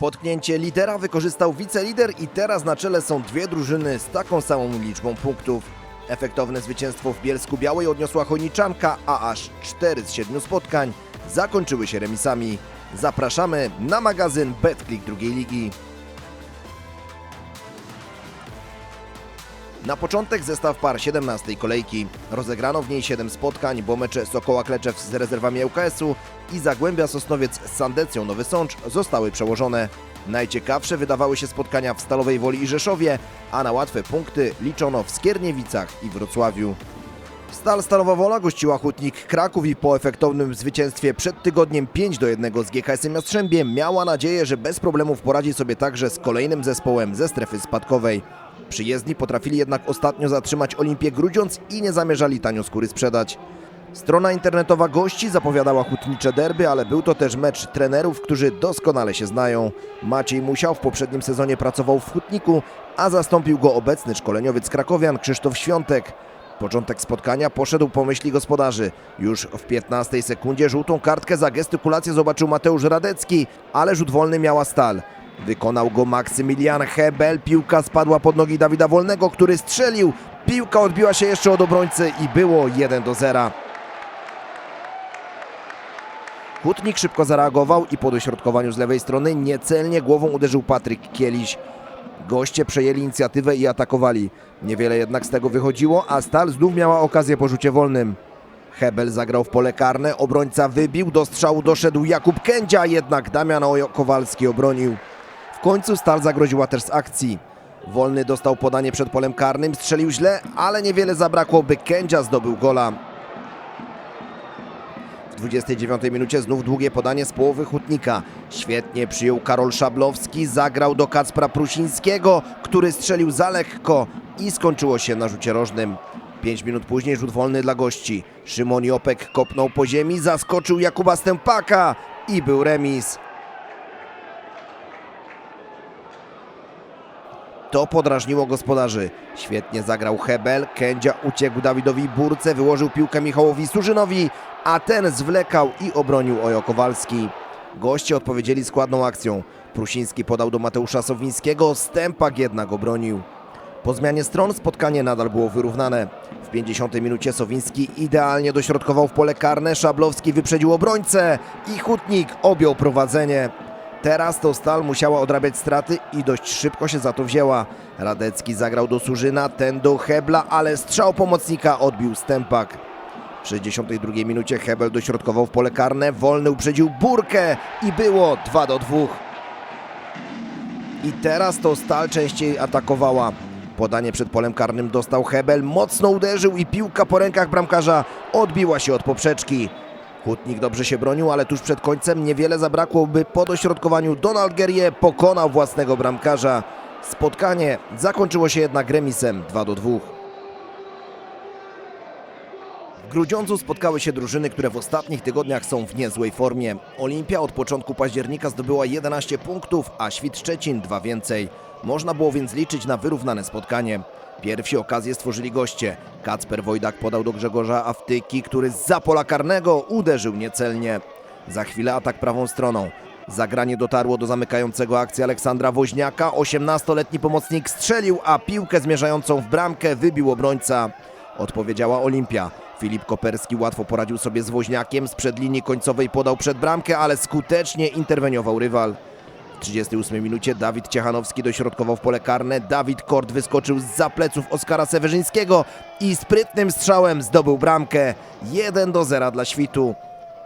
Potknięcie lidera wykorzystał wicelider i teraz na czele są dwie drużyny z taką samą liczbą punktów. Efektowne zwycięstwo w Bielsku Białej odniosła Chojniczanka, a aż 4 z 7 spotkań zakończyły się remisami. Zapraszamy na magazyn BetClick drugiej ligi. Na początek zestaw par 17 kolejki. Rozegrano w niej 7 spotkań, bo mecze Sokoła Kleczew z rezerwami ŁKS-u i Zagłębia Sosnowiec z Sandecją Nowy Sącz zostały przełożone. Najciekawsze wydawały się spotkania w Stalowej Woli i Rzeszowie, a na łatwe punkty liczono w Skierniewicach i Wrocławiu. Stal Stalowa Wola gościła Hutnik Kraków i po efektownym zwycięstwie przed tygodniem 5 do 1 z GKS-em Jastrzębie miała nadzieję, że bez problemów poradzi sobie także z kolejnym zespołem ze strefy spadkowej. Przyjezdni potrafili jednak ostatnio zatrzymać Olimpię Grudziądz i nie zamierzali tanio skóry sprzedać. Strona internetowa gości zapowiadała hutnicze derby, ale był to też mecz trenerów, którzy doskonale się znają. Maciej Musiał w poprzednim sezonie pracował w Hutniku, a zastąpił go obecny szkoleniowiec krakowian Krzysztof Świątek. Początek spotkania poszedł po myśli gospodarzy. Już w 15 sekundzie żółtą kartkę za gestykulację zobaczył Mateusz Radecki, ale rzut wolny miała stal. Wykonał go Maksymilian Hebel, piłka spadła pod nogi Dawida Wolnego, który strzelił. Piłka odbiła się jeszcze od obrońcy i było 1 do 0. Hutnik szybko zareagował i po dośrodkowaniu z lewej strony niecelnie głową uderzył Patryk Kieliś. Goście przejęli inicjatywę i atakowali. Niewiele jednak z tego wychodziło, a Stal znów miała okazję po rzucie wolnym. Hebel zagrał w pole karne, obrońca wybił, do strzału doszedł Jakub Kędzia, jednak Damian Kowalski obronił. W końcu Stal zagroziła też z akcji. Wolny dostał podanie przed polem karnym, strzelił źle, ale niewiele zabrakło, by Kędzia zdobył gola. W 29 minucie znów długie podanie z połowy Hutnika. Świetnie przyjął Karol Szablowski, zagrał do Kacpra Prusińskiego, który strzelił za lekko i skończyło się na rzucie rożnym. 5 minut później rzut wolny dla gości. Szymon Jopek kopnął po ziemi, zaskoczył Jakuba Stępaka i był remis. To podrażniło gospodarzy. Świetnie zagrał Hebel, Kędzia uciekł Dawidowi Burce, wyłożył piłkę Michałowi Surzynowi, a ten zwlekał i obronił Ojo Kowalski. Goście odpowiedzieli składną akcją. Prusiński podał do Mateusza Sowińskiego, Stępak jednak obronił. Po zmianie stron spotkanie nadal było wyrównane. W 50 minucie Sowiński idealnie dośrodkował w pole karne, Szablowski wyprzedził obrońcę i Hutnik objął prowadzenie. Teraz to Stal musiała odrabiać straty i dość szybko się za to wzięła. Radecki zagrał do Surzyna, ten do Hebla, ale strzał pomocnika odbił Stępak. W 62 minucie Hebel dośrodkował w pole karne, wolny uprzedził Burkę i było 2 do 2. I teraz to Stal częściej atakowała. Podanie przed polem karnym dostał Hebel, mocno uderzył i piłka po rękach bramkarza odbiła się od poprzeczki. Hutnik dobrze się bronił, ale tuż przed końcem niewiele zabrakło, by po dośrodkowaniu Donald pokonał własnego bramkarza. Spotkanie zakończyło się jednak remisem 2 do 2. W Grudziądzu spotkały się drużyny, które w ostatnich tygodniach są w niezłej formie. Olimpia od początku października zdobyła 11 punktów, a Świt Szczecin dwa więcej. Można było więc liczyć na wyrównane spotkanie. Pierwsi okazję stworzyli goście. Kacper Wojdak podał do Grzegorza Aftyki, który z pola karnego uderzył niecelnie. Za chwilę atak prawą stroną. Zagranie dotarło do zamykającego akcję Aleksandra Woźniaka. 18-letni pomocnik strzelił, a piłkę zmierzającą w bramkę wybił obrońca. Odpowiedziała Olimpia. Filip Koperski łatwo poradził sobie z Woźniakiem. Sprzed linii końcowej podał przed bramkę, ale skutecznie interweniował rywal. W 38 minucie Dawid Ciechanowski dośrodkował w pole karne. Dawid Kort wyskoczył z pleców Oskara Sewerzyńskiego i sprytnym strzałem zdobył bramkę. 1 do 0 dla Świtu.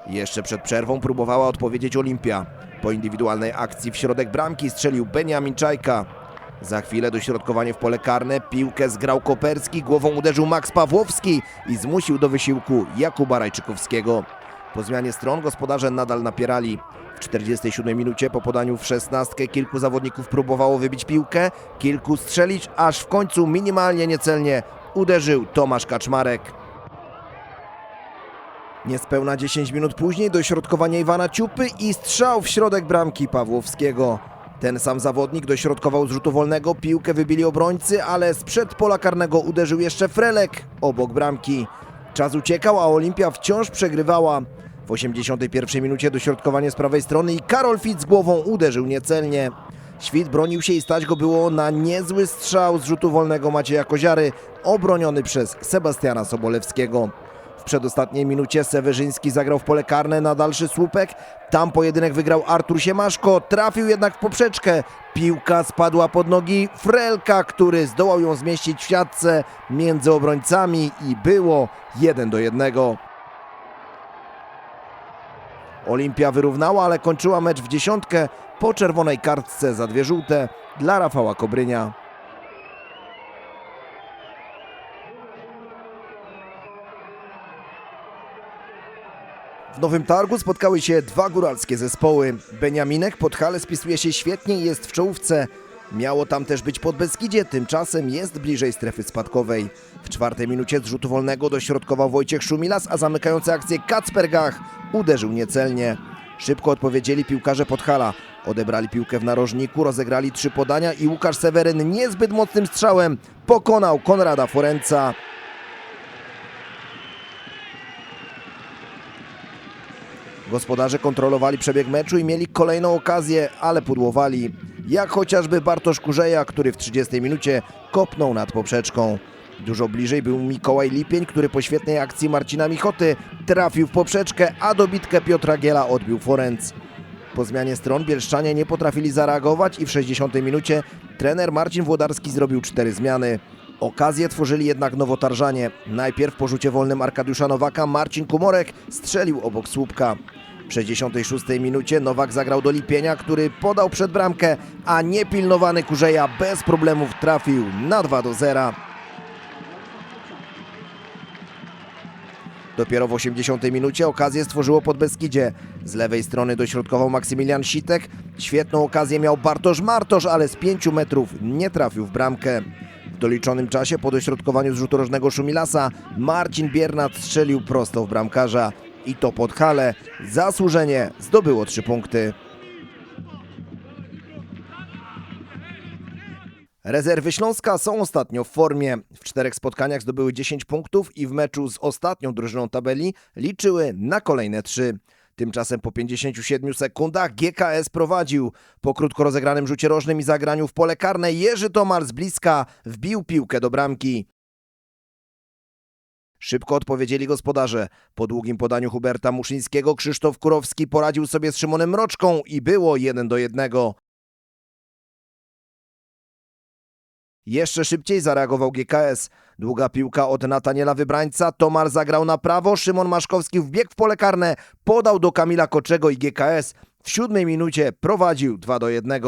Jeszcze przed przerwą próbowała odpowiedzieć Olimpia. Po indywidualnej akcji w środek bramki strzelił Beniamin Czajka. Za chwilę dośrodkowanie w pole karne, piłkę zgrał Koperski, głową uderzył Max Pawłowski i zmusił do wysiłku Jakuba Rajczykowskiego. Po zmianie stron gospodarze nadal napierali. W 47 minucie po podaniu w szesnastkę kilku zawodników próbowało wybić piłkę, kilku strzelić, aż w końcu minimalnie niecelnie uderzył Tomasz Kaczmarek. Niespełna 10 minut później dośrodkowanie Iwana Ciupy i strzał w środek bramki Pawłowskiego. Ten sam zawodnik dośrodkował z rzutu wolnego, piłkę wybili obrońcy, ale sprzed pola karnego uderzył jeszcze Frelek obok bramki. Czas uciekał, a Olimpia wciąż przegrywała. W 81 minucie dośrodkowanie z prawej strony i Karol Fitz głową uderzył niecelnie. Świt bronił się i stać go było na niezły strzał z rzutu wolnego Macieja Koziary, obroniony przez Sebastiana Sobolewskiego. W przedostatniej minucie Sewerzyński zagrał w pole karne na dalszy słupek. Tam pojedynek wygrał Artur Siemaszko, trafił jednak w poprzeczkę. Piłka spadła pod nogi Frelka, który zdołał ją zmieścić w siatce między obrońcami i było 1 do 1. Olimpia wyrównała, ale kończyła mecz w dziesiątkę po czerwonej kartce za dwie żółte dla Rafała Kobrynia. W Nowym Targu spotkały się dwa góralskie zespoły. Beniaminek pod hale spisuje się świetnie i jest w czołówce. Miało tam też być pod Beskidzie, tymczasem jest bliżej strefy spadkowej. W czwartej minucie z rzutu wolnego dośrodkował Wojciech Szumilas, a zamykający akcję Kacper Gach uderzył niecelnie. Szybko odpowiedzieli piłkarze Podhala. Odebrali piłkę w narożniku, rozegrali trzy podania i Łukasz Seweryn niezbyt mocnym strzałem pokonał Konrada Forenca. Gospodarze kontrolowali przebieg meczu i mieli kolejną okazję, ale pudłowali. Jak chociażby Bartosz Kurzeja, który w 30 minucie kopnął nad poprzeczką. Dużo bliżej był Mikołaj Lipień, który po świetnej akcji Marcina Michoty trafił w poprzeczkę, a dobitkę Piotra Giela odbił Forenc. Po zmianie stron Bielszczanie nie potrafili zareagować i w 60 minucie trener Marcin Włodarski zrobił cztery zmiany. Okazję tworzyli jednak nowotarżanie. Najpierw po rzucie wolnym Arkadiusza Nowaka Marcin Kumorek strzelił obok słupka. W 66 minucie Nowak zagrał do Lipienia, który podał przed bramkę, a niepilnowany Kurzeja bez problemów trafił na 2 do 0. Dopiero w 80 minucie okazję stworzyło pod Beskidzie. Z lewej strony dośrodkował Maksymilian Sitek. Świetną okazję miał Bartosz Martosz, ale z 5 metrów nie trafił w bramkę. W doliczonym czasie po dośrodkowaniu z rzutu rożnego Szumilasa Marcin Biernat strzelił prosto w bramkarza. I to pod halę. Zasłużenie zdobyło 3 punkty. Rezerwy Śląska są ostatnio w formie. W czterech spotkaniach zdobyły 10 punktów i w meczu z ostatnią drużyną tabeli liczyły na kolejne 3. Tymczasem po 57 sekundach GKS prowadził. Po krótko rozegranym rzucie rożnym i zagraniu w pole karne Jerzy Tomar z bliska wbił piłkę do bramki. Szybko odpowiedzieli gospodarze. Po długim podaniu Huberta Muszyńskiego Krzysztof Kurowski poradził sobie z Szymonem Mroczką i było 1 do 1. Jeszcze szybciej zareagował GKS. Długa piłka od Nataniela Wybrańca. Tomar zagrał na prawo. Szymon Maszkowski wbiegł w pole karne. Podał do Kamila Koczego i GKS. W siódmej minucie prowadził 2 do 1.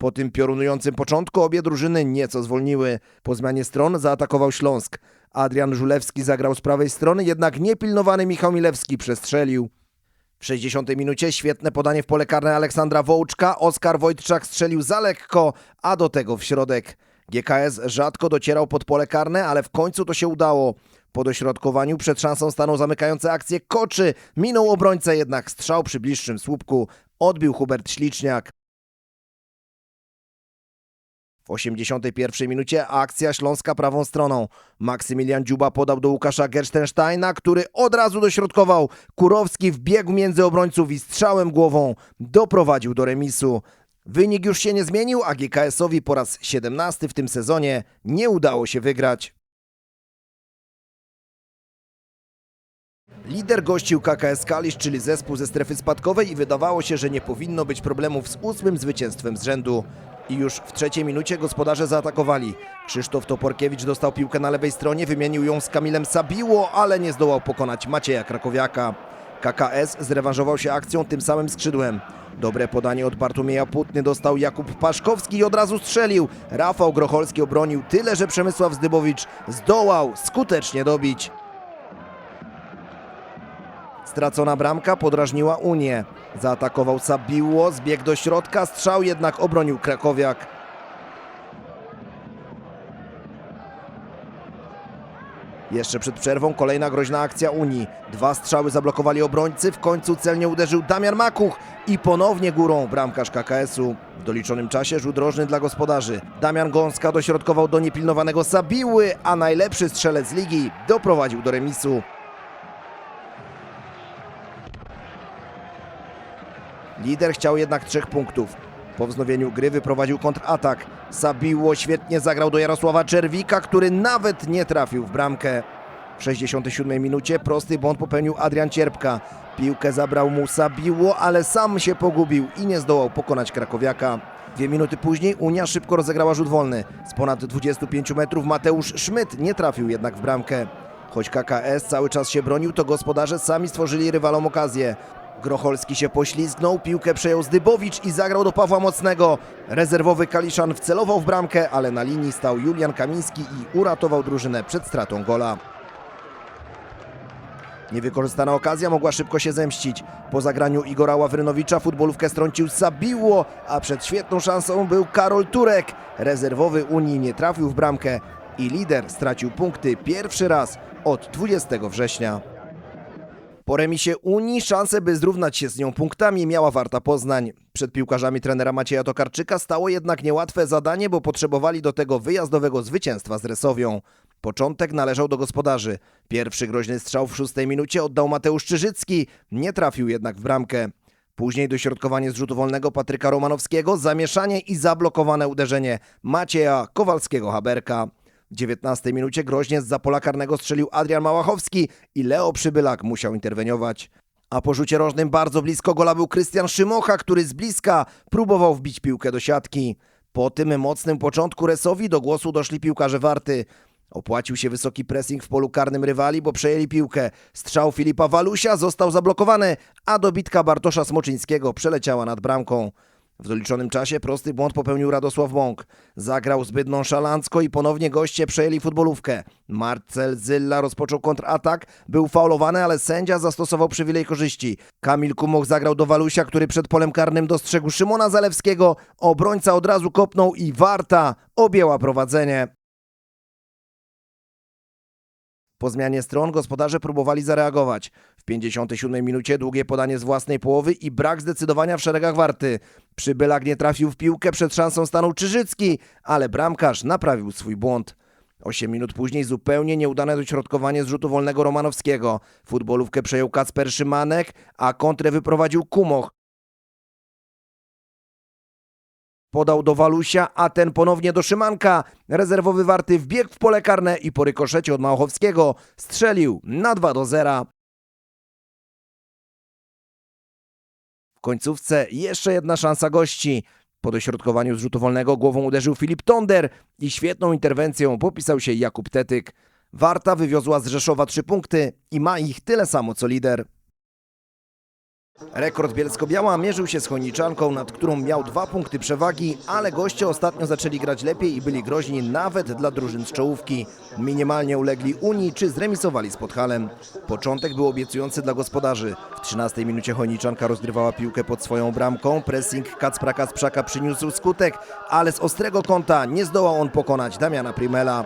Po tym piorunującym początku obie drużyny nieco zwolniły. Po zmianie stron zaatakował Śląsk. Adrian Żulewski zagrał z prawej strony, jednak niepilnowany Michał Milewski przestrzelił. W 60 minucie świetne podanie w pole karne Aleksandra Wołczka. Oskar Wojtczak strzelił za lekko, a do tego w środek. GKS rzadko docierał pod pole karne, ale w końcu to się udało. Po dośrodkowaniu przed szansą stanął zamykający akcję Koczy. Minął obrońcę, jednak strzał przy bliższym słupku odbił Hubert Śliczniak. W 81 minucie akcja Śląska prawą stroną. Maksymilian Dziuba podał do Łukasza Gerstensteina, który od razu dośrodkował. Kurowski wbiegł między obrońców i strzałem głową doprowadził do remisu. Wynik już się nie zmienił, a GKS-owi po raz 17 w tym sezonie nie udało się wygrać. Lider gościł KKS Kalisz, czyli zespół ze strefy spadkowej i wydawało się, że nie powinno być problemów z ósmym zwycięstwem z rzędu. I już w trzeciej minucie gospodarze zaatakowali. Krzysztof Toporkiewicz dostał piłkę na lewej stronie, wymienił ją z Kamilem Sabiło, ale nie zdołał pokonać Macieja Krakowiaka. KKS zrewanżował się akcją tym samym skrzydłem. Dobre podanie od Bartłomieja Putny dostał Jakub Paszkowski i od razu strzelił. Rafał Grocholski obronił tyle, że Przemysław Zdybowicz zdołał skutecznie dobić. Stracona bramka podrażniła Unię. Zaatakował Sabiło, zbiegł do środka, strzał jednak obronił Krakowiak. Jeszcze przed przerwą kolejna groźna akcja Unii. Dwa strzały zablokowali obrońcy, w końcu celnie uderzył Damian Makuch i ponownie górą bramkarz KKS-u. W doliczonym czasie rzut rożny dla gospodarzy. Damian Gąska dośrodkował do niepilnowanego Sabiły, a najlepszy strzelec ligi doprowadził do remisu. Lider chciał jednak trzech punktów. Po wznowieniu gry wyprowadził kontratak. Sabiło świetnie zagrał do Jarosława Czerwika, który nawet nie trafił w bramkę. W 67 minucie prosty błąd popełnił Adrian Cierpka. Piłkę zabrał mu Sabiło, ale sam się pogubił i nie zdołał pokonać Krakowiaka. Dwie minuty później Unia szybko rozegrała rzut wolny. Z ponad 25 metrów Mateusz Szmyt nie trafił jednak w bramkę. Choć KKS cały czas się bronił, to gospodarze sami stworzyli rywalom okazję. Grocholski się poślizgnął, piłkę przejął Zdybowicz i zagrał do Pawła Mocnego. Rezerwowy Kaliszan wcelował w bramkę, ale na linii stał Julian Kamiński i uratował drużynę przed stratą gola. Niewykorzystana okazja mogła szybko się zemścić. Po zagraniu Igora Ławrynowicza futbolówkę strącił Sabiło, a przed świetną szansą był Karol Turek. Rezerwowy Unii nie trafił w bramkę i lider stracił punkty pierwszy raz od 20 września. Po remisie Unii szansę, by zrównać się z nią punktami miała Warta Poznań. Przed piłkarzami trenera Macieja Tokarczyka stało jednak niełatwe zadanie, bo potrzebowali do tego wyjazdowego zwycięstwa z Resowią. Początek należał do gospodarzy. Pierwszy groźny strzał w szóstej minucie oddał Mateusz Czyżycki, nie trafił jednak w bramkę. Później dośrodkowanie z rzutu wolnego Patryka Romanowskiego, zamieszanie i zablokowane uderzenie Macieja Kowalskiego-Haberka. W 19 minucie groźnie z za pola karnego strzelił Adrian Małachowski i Leo Przybylak musiał interweniować. A po rzucie rożnym bardzo blisko gola był Krystian Szymocha, który z bliska próbował wbić piłkę do siatki. Po tym mocnym początku Resowi do głosu doszli piłkarze Warty. Opłacił się wysoki pressing w polu karnym rywali, bo przejęli piłkę. Strzał Filipa Walusia został zablokowany, a dobitka Bartosza Smoczyńskiego przeleciała nad bramką. W doliczonym czasie prosty błąd popełnił Radosław Bąk. Zagrał zbyt nonszalancko i ponownie goście przejęli futbolówkę. Marcel Zylla rozpoczął kontratak, był faulowany, ale sędzia zastosował przywilej korzyści. Kamil Kumoch zagrał do Walusia, który przed polem karnym dostrzegł Szymona Zalewskiego. Obrońca od razu kopnął i Warta objęła prowadzenie. Po zmianie stron gospodarze próbowali zareagować. W 57 minucie długie podanie z własnej połowy i brak zdecydowania w szeregach Warty. Przybylak nie trafił w piłkę, przed szansą stanął Czyżycki, ale bramkarz naprawił swój błąd. 8 minut później zupełnie nieudane dośrodkowanie z rzutu wolnego Romanowskiego. Futbolówkę przejął Kacper Szymanek, a kontrę wyprowadził Kumoch. Podał do Walusia, a ten ponownie do Szymanka. Rezerwowy Warty wbiegł w pole karne i po rykoszecie od Małachowskiego strzelił na 2 do 0. Końcówce jeszcze jedna szansa gości. Po dośrodkowaniu z wolnego głową uderzył Filip Tonder i świetną interwencją popisał się Jakub Tetyk. Warta wywiozła z Rzeszowa trzy punkty i ma ich tyle samo co lider. Rekord Bielsko-Biała mierzył się z Chojniczanką, nad którą miał dwa punkty przewagi, ale goście ostatnio zaczęli grać lepiej i byli groźni nawet dla drużyn z czołówki. Minimalnie ulegli Unii czy zremisowali z Podhalem. Początek był obiecujący dla gospodarzy. W 13 minucie Chojniczanka rozgrywała piłkę pod swoją bramką, pressing Kacpra Kacprzaka przyniósł skutek, ale z ostrego kąta nie zdołał on pokonać Damiana Primela.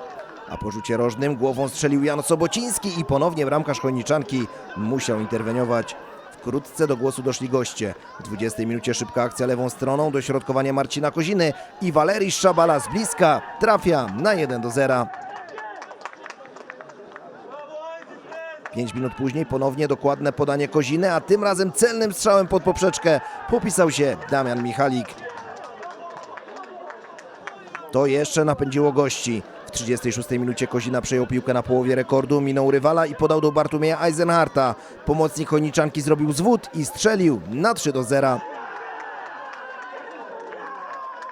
A po rzucie rożnym głową strzelił Jan Sobociński i ponownie bramkarz Chojniczanki musiał interweniować. Wkrótce do głosu doszli goście. W 20 minucie szybka akcja lewą stroną, dośrodkowanie Marcina Koziny i Walerii Szabala z bliska trafia na 1 do 0. 5 minut później ponownie dokładne podanie Koziny, a tym razem celnym strzałem pod poprzeczkę popisał się Damian Michalik. To jeszcze napędziło gości. W 36 minucie Kozina przejął piłkę na połowie rekordu, minął rywala i podał do Bartumieja Eisenharta. Pomocnik Chojniczanki zrobił zwód i strzelił na 3 do 0.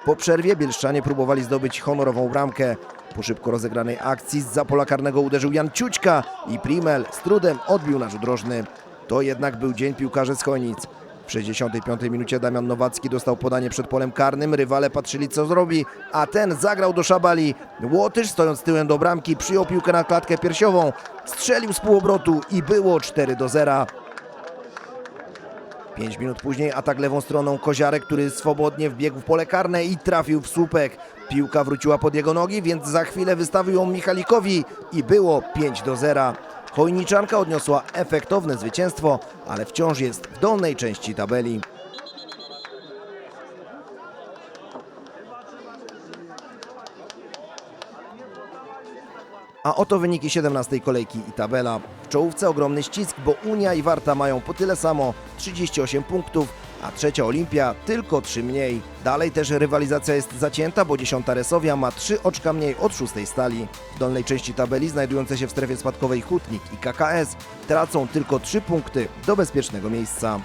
Po przerwie Bielszczanie próbowali zdobyć honorową bramkę. Po szybko rozegranej akcji z pola karnego uderzył Jan Ciućka i Primel z trudem odbił na rzut rożny. To jednak był dzień piłkarzy z Chojnic. W 65 minucie Damian Nowacki dostał podanie przed polem karnym, rywale patrzyli co zrobi, a ten zagrał do Szabali. Łotysz stojąc tyłem do bramki przyjął piłkę na klatkę piersiową, strzelił z półobrotu i było 4 do 0. 5 minut później atak lewą stroną Koziarek, który swobodnie wbiegł w pole karne i trafił w słupek. Piłka wróciła pod jego nogi, więc za chwilę wystawił ją Michalikowi i było 5 do 0. Chojniczanka odniosła efektowne zwycięstwo, ale wciąż jest w dolnej części tabeli. A oto wyniki 17 kolejki i tabela. W czołówce ogromny ścisk, bo Unia i Warta mają po tyle samo 38 punktów, a trzecia Olimpia tylko trzy mniej. Dalej też rywalizacja jest zacięta, bo dziesiąta Resowia ma trzy oczka mniej od szóstej Stali. W dolnej części tabeli znajdujące się w strefie spadkowej Hutnik i KKS tracą tylko trzy punkty do bezpiecznego miejsca.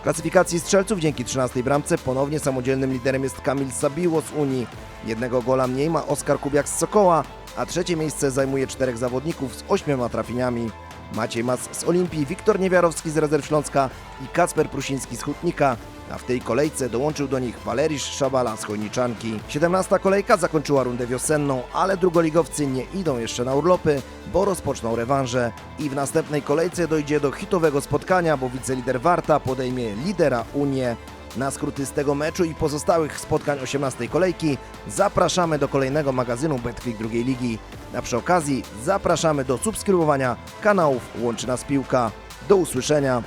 W klasyfikacji strzelców dzięki 13 bramce ponownie samodzielnym liderem jest Kamil Sabiło z Unii. Jednego gola mniej ma Oskar Kubiak z Sokoła, a trzecie miejsce zajmuje czterech zawodników z ośmioma trafieniami. Maciej Mas z Olimpii, Wiktor Niewiarowski z Rezerw Śląska i Kacper Prusiński z Hutnika, a w tej kolejce dołączył do nich Walerisz Szabala z Chojniczanki. 17 kolejka zakończyła rundę wiosenną, ale drugoligowcy nie idą jeszcze na urlopy, bo rozpoczną rewanże i w następnej kolejce dojdzie do hitowego spotkania, bo wicelider Warta podejmie lidera Unię. Na skróty z tego meczu i pozostałych spotkań 18 kolejki zapraszamy do kolejnego magazynu Betclick drugiej ligi. A przy okazji zapraszamy do subskrybowania kanałów Łączy Nas Piłka. Do usłyszenia.